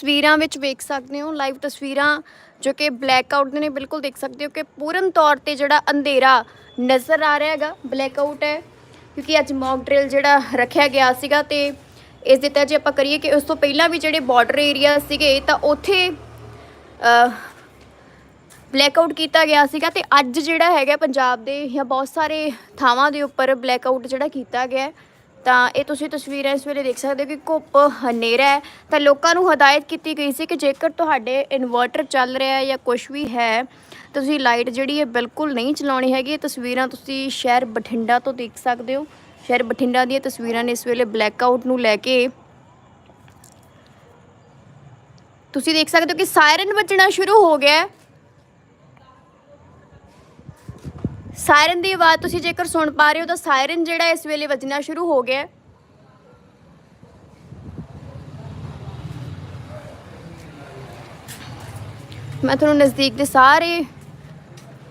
ਤਸਵੀਰਾਂ ਵਿੱਚ ਵੇਖ ਸਕਦੇ ਹੋ ਲਾਈਵ ਤਸਵੀਰਾਂ ਜੋ ਕਿ ਬਲੈਕ ਆਊਟ ਦੇ ਨੇ, ਬਿਲਕੁਲ ਦੇਖ ਸਕਦੇ ਹੋ ਕਿ ਪੂਰਨ ਤੌਰ ਤੇ ਜਿਹੜਾ ਅੰਧੇਰਾ ਨਜ਼ਰ ਆ ਰਿਹਾ ਹੈਗਾ ਬਲੈਕ ਆਊਟ ਹੈ, ਕਿਉਂਕਿ ਅੱਜ ਮੌਕ ਡਰਿਲ ਜਿਹੜਾ ਰੱਖਿਆ ਗਿਆ ਸੀਗਾ ਤੇ ਇਸ ਦੇ ਤਹਿਤ ਜੇ ਆਪਾਂ ਕਰੀਏ ਕਿ ਉਸ ਤੋਂ ਪਹਿਲਾਂ ਵੀ ਜਿਹੜੇ ਬਾਰਡਰ ਏਰੀਆ ਸੀਗੇ ਤਾਂ ਉੱਥੇ ਬਲੈਕ ਆਊਟ ਕੀਤਾ ਗਿਆ ਸੀਗਾ ਤੇ ਅੱਜ ਜਿਹੜਾ ਹੈਗਾ ਪੰਜਾਬ ਦੇ ਜਾਂ ਬਹੁਤ ਸਾਰੇ ਥਾਵਾਂ ਦੇ ਉੱਪਰ ਬਲੈਕ ਆਊਟ ਜਿਹੜਾ ਕੀਤਾ ਗਿਆ ਹੈ। ਤਾਂ ਇਹ ਤੁਸੀਂ ਤਸਵੀਰਾਂ ਇਸ ਵੇਲੇ ਦੇਖ ਸਕਦੇ ਹੋ ਕਿ ਘੁੱਪ ਹਨੇਰਾ ਹੈ। ਤਾਂ ਲੋਕਾਂ ਨੂੰ ਹਦਾਇਤ ਕੀਤੀ ਗਈ ਸੀ ਕਿ ਜੇਕਰ ਤੁਹਾਡੇ ਇਨਵਰਟਰ ਚੱਲ ਰਿਹਾ ਹੈ ਜਾਂ ਕੁਝ ਵੀ ਹੈ ਤਾਂ ਤੁਸੀਂ ਲਾਈਟ ਜਿਹੜੀ ਹੈ ਬਿਲਕੁਲ ਨਹੀਂ ਚਲਾਉਣੀ ਹੈਗੀ। ਇਹ ਤਸਵੀਰਾਂ ਤੁਸੀਂ ਸ਼ਹਿਰ ਬਠਿੰਡਾ ਤੋਂ ਦੇਖ ਸਕਦੇ ਹੋ। ਸ਼ਹਿਰ ਬਠਿੰਡਾ ਦੀਆਂ ਤਸਵੀਰਾਂ ਨੇ ਇਸ ਵੇਲੇ ਬਲੈਕ ਆਊਟ ਨੂੰ ਲੈ ਕੇ ਤੁਸੀਂ ਦੇਖ ਸਕਦੇ ਹੋ ਕਿ ਸਾਇਰਨ ਵੱਜਣਾ ਸ਼ੁਰੂ ਹੋ ਗਿਆ ਹੈ। ਸਾਇਰਨ ਦੀ ਆਵਾਜ਼ ਤੁਸੀਂ ਜੇਕਰ ਸੁਣ ਪਾ ਰਹੇ ਹੋ ਤਾਂ ਸਾਇਰਨ ਜਿਹੜਾ ਇਸ ਵੇਲੇ ਵੱਜਣਾ ਸ਼ੁਰੂ ਹੋ ਗਿਆ ਮੈਂ ਤੁਹਾਨੂੰ ਨਜ਼ਦੀਕ ਦੇ ਸਾਰੇ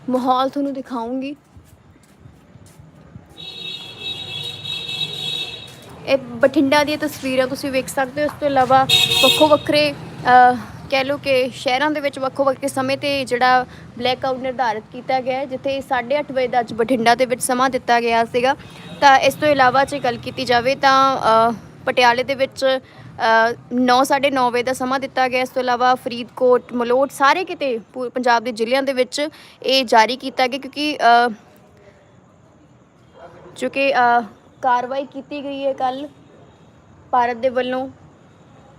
ਮਾਹੌਲ ਤੁਹਾਨੂੰ ਦਿਖਾਉਂਗੀ। ਇਹ ਬਠਿੰਡਾ ਦੀਆਂ ਤਸਵੀਰਾਂ ਤੁਸੀਂ ਵੇਖ ਸਕਦੇ ਹੋ, ਇਸ ਤੋਂ ਇਲਾਵਾ ਵੱਖੋ ਵੱਖਰੇ ਕਹਿ ਲਓ ਕਿ ਸ਼ਹਿਰਾਂ ਦੇ ਵਿੱਚ ਵੱਖੋ ਵੱਖ ਸਮੇਂ ਤੇ ਜਿਹੜਾ ਬਲੈਕ ਆਊਟ ਨਿਰਧਾਰਿਤ ਕੀਤਾ ਗਿਆ ਹੈ, ਜਿੱਥੇ 8:30 ਵਜੇ ਦਾ ਅੱਜ ਬਠਿੰਡਾ ਦੇ ਵਿੱਚ ਸਮਾਂ ਦਿੱਤਾ ਗਿਆ ਸੀਗਾ। ਤਾਂ ਇਸ ਤੋਂ ਇਲਾਵਾ ਜੇ ਗੱਲ ਕੀਤੀ ਜਾਵੇ ਤਾਂ ਪਟਿਆਲੇ ਦੇ ਵਿੱਚ 9:30 ਵਜੇ ਦਾ ਸਮਾਂ ਦਿੱਤਾ ਗਿਆ। ਇਸ ਤੋਂ ਇਲਾਵਾ ਫਰੀਦਕੋਟ, ਮਲੋਟ ਸਾਰੇ ਕਿਤੇ ਪੂ- ਪੰਜਾਬ ਦੇ ਜ਼ਿਲ੍ਹਿਆਂ ਦੇ ਵਿੱਚ ਇਹ ਜਾਰੀ ਕੀਤਾ ਗਿਆ ਕਿਉਂਕਿ ਜੋ ਕਿ ਕਾਰਵਾਈ ਕੀਤੀ ਗਈ ਹੈ ਕੱਲ ਭਾਰਤ ਦੇ ਵੱਲੋਂ।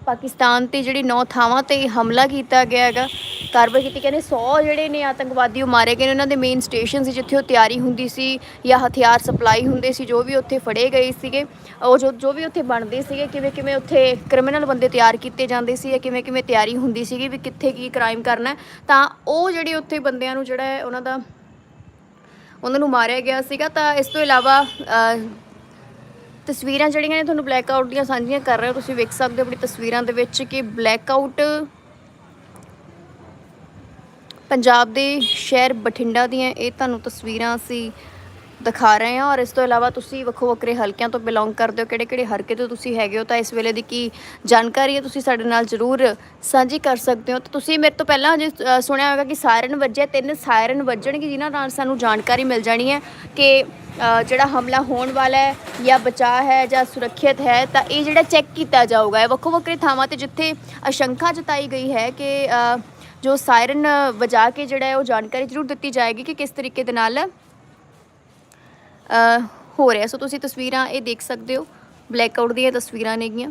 ਪਾਕਿਸਤਾਨ ਤੇ ਜਿਹੜੀ ਨੌ ਥਾਵਾਂ ਤੇ ਹਮਲਾ ਕੀਤਾ ਗਿਆ ਹੈਗਾ, ਕਾਰਵਾਈ ਕੀਤੀ ਕਹਿੰਦੇ 100 ਜਿਹੜੇ ਨੇ ਆਤੰਕਵਾਦੀ ਉਹ ਮਾਰੇ ਗਏ ਨੇ, ਉਹਨਾਂ ਦੇ ਮੇਨ ਸਟੇਸ਼ਨ ਸੀ ਜਿੱਥੇ ਉਹ ਤਿਆਰੀ ਹੁੰਦੀ ਸੀ ਜਾਂ ਹਥਿਆਰ ਸਪਲਾਈ ਹੁੰਦੇ ਸੀ, ਜੋ ਵੀ ਉੱਥੇ ਫੜੇ ਗਏ ਸੀਗੇ, ਉਹ ਜੋ ਜੋ ਵੀ ਉੱਥੇ ਬਣਦੇ ਸੀਗੇ, ਕਿਵੇਂ ਕਿਵੇਂ ਉੱਥੇ ਕ੍ਰਿਮੀਨਲ ਬੰਦੇ ਤਿਆਰ ਕੀਤੇ ਜਾਂਦੇ ਸੀ ਜਾਂ ਕਿਵੇਂ ਕਿਵੇਂ ਤਿਆਰੀ ਹੁੰਦੀ ਸੀਗੀ ਵੀ ਕਿੱਥੇ ਕੀ ਕ੍ਰਾਈਮ ਕਰਨਾ ਤਾਂ ਉਹ ਜਿਹੜੇ ਉੱਥੇ ਬੰਦਿਆਂ ਨੂੰ ਜਿਹੜਾ ਹੈ ਉਹਨਾਂ ਦਾ, ਉਹਨਾਂ ਨੂੰ ਮਾਰਿਆ ਗਿਆ ਸੀਗਾ। ਤਾਂ ਇਸ ਤੋਂ ਇਲਾਵਾ ਤਸਵੀਰਾਂ ਜਿਹੜੀਆਂ ਨੇ ਤੁਹਾਨੂੰ ਬਲੈਕ ਆਊਟ ਦੀਆਂ ਸਾਂਝੀਆਂ ਕਰ ਰਹੇ ਹੋ, ਤੁਸੀਂ ਵੇਖ ਸਕਦੇ ਹੋ ਆਪਣੀ ਤਸਵੀਰਾਂ ਦੇ ਵਿੱਚ ਕਿ ਬਲੈਕ ਆਊਟ ਪੰਜਾਬ ਦੇ ਸ਼ਹਿਰ ਬਠਿੰਡਾ ਦੀਆਂ ਇਹ ਤੁਹਾਨੂੰ ਤਸਵੀਰਾਂ ਸੀ ਦਿਖਾ ਰਹੇ ਹਾਂ ਔਰ ਇਸ ਤੋਂ ਇਲਾਵਾ ਤੁਸੀਂ ਵੱਖੋ ਵੱਖਰੇ ਹਲਕਿਆਂ ਤੋਂ ਬਿਲੋਂਗ ਕਰਦੇ ਹੋ, ਕਿਹੜੇ ਕਿਹੜੇ ਹਲਕੇ ਤੋਂ ਤੁਸੀਂ ਹੈਗੇ ਹੋ, ਤਾਂ ਇਸ ਵੇਲੇ ਦੀ ਕੀ ਜਾਣਕਾਰੀ ਹੈ ਤੁਸੀਂ ਸਾਡੇ ਨਾਲ ਜ਼ਰੂਰ ਸਾਂਝੀ ਕਰ ਸਕਦੇ ਹੋ। ਤਾਂ ਤੁਸੀਂ ਮੇਰੇ ਤੋਂ ਪਹਿਲਾਂ ਜੇ ਸੁਣਿਆ ਹੋਵੇਗਾ ਕਿ ਸਾਇਰਨ ਵੱਜਿਆ, ਤਿੰਨ ਸਾਇਰਨ ਵੱਜਣਗੇ ਜਿਨ੍ਹਾਂ ਨਾਲ ਸਾਨੂੰ ਜਾਣਕਾਰੀ ਮਿਲ ਜਾਣੀ ਹੈ ਕਿ ਜਿਹੜਾ ਹਮਲਾ ਹੋਣ ਵਾਲਾ ਹੈ ਜਾਂ ਬਚਾਅ ਹੈ ਜਾਂ ਸੁਰੱਖਿਅਤ ਹੈ, ਤਾਂ ਇਹ ਜਿਹੜਾ ਚੈੱਕ ਕੀਤਾ ਜਾਊਗਾ, ਇਹ ਵੱਖੋ ਵੱਖਰੇ ਥਾਵਾਂ ਤੇ ਜਿੱਥੇ ਅਸ਼ੰਕਾ ਜਤਾਈ ਗਈ ਹੈ ਕਿ ਜੋ ਸਾਇਰਨ ਵਜਾ ਕੇ ਜਿਹੜਾ ਹੈ ਉਹ ਜਾਣਕਾਰੀ ਜ਼ਰੂਰ ਦਿੱਤੀ ਜਾਏਗੀ ਕਿ ਕਿਸ ਤਰੀਕੇ ਦੇ ਨਾਲ ਹੋ ਰਿਹਾ। ਸੋ ਤੁਸੀਂ ਤਸਵੀਰਾਂ ਇਹ ਦੇਖ ਸਕਦੇ ਹੋ। ਬਲੈਕ ਆਊਟ ਦੀਆਂ ਤਸਵੀਰਾਂ ਨੇਗੀਆਂ।